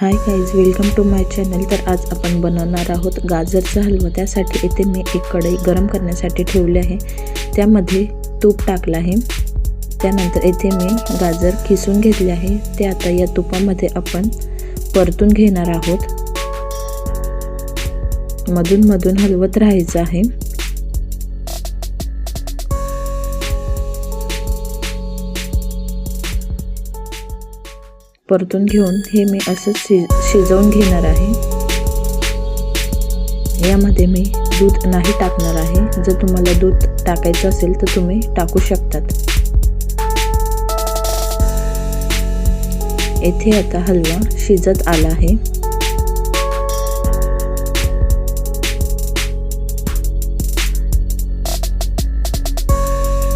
Hi guys welcome to my channel तर आज आपण बनवणार आहोत गाजरचा हलवा त्यासाठी इथे मी एक कढई गरम करण्यासाठी ठेवली आहे. त्यामध्ये तूप टाकलं आहे. त्यानंतर येथे मी गाजर खिसून घेतले आहे. ते आता या तुपामध्ये आपण परतून घेणार आहोत. मधून मधून हलवत राहायचं आहे. परतून घेऊन हे मी असं शि शिजवून घेणार आहे. यामध्ये मी दूध नाही टाकणार आहे. जर तुम्हाला दूध टाकायचं असेल तर तुम्ही टाकू शकतात. येथे आता हलवा शिजत आला आहे.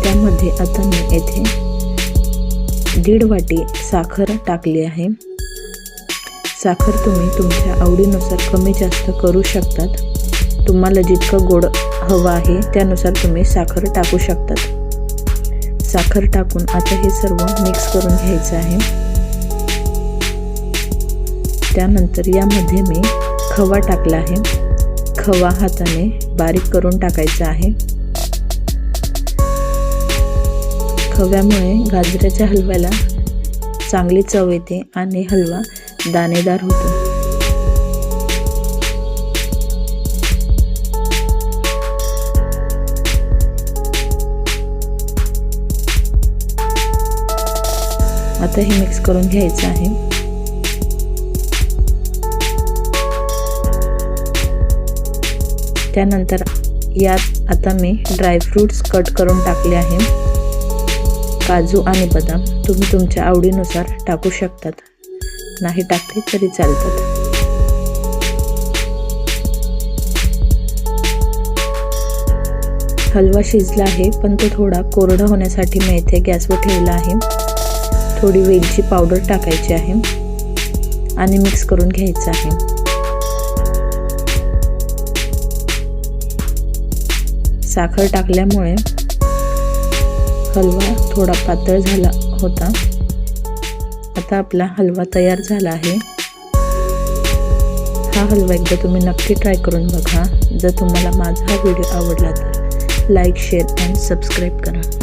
त्यामध्ये आता मी येथे दीड वाटी साखर टाकली आहे. साखर तुम्ही तुमच्या आवडीनुसार कमी जास्त करू शकतात. तुम्हाला जितकं गोड हवं आहे त्यानुसार तुम्ही साखर टाकू शकतात. साखर टाकून आता हे सर्व मिक्स करून घ्यायचं आहे. त्यानंतर यामध्ये मी खवा टाकला आहे. खवा हाताने बारीक करून टाकायचा आहे. खव्यामुळे गाजराच्या हलव्याला चांगली चव येते आणि हलवा दाणेदार होतो. आता हे मिक्स करून घ्यायचं आहे. त्यानंतर यात आता मी ड्रायफ्रूट्स कट करून टाकले आहे काजू आणि बदाम तुम्ही तुमच्या आवडीनुसार टाकू शकतात. नाही टाकले तरी चालतात. हलवा शिजला आहे पण तो थोडा कोरडा होण्यासाठी मी इथे गॅसवर ठेवला आहे. थोडी वेलची पावडर टाकायची आहे आणि मिक्स करून घ्यायचं आहे. साखर टाकल्यामुळे हलवा थोडा पातळ झाला होता. आता आपला हलवा तयार झाला आहे. हा हलवा एकदा तुम्ही नक्की ट्राय करून बघा. जर तुम्हाला माझा हा व्हिडिओ आवडला तर लाईक शेअर अँड सबस्क्राईब करा.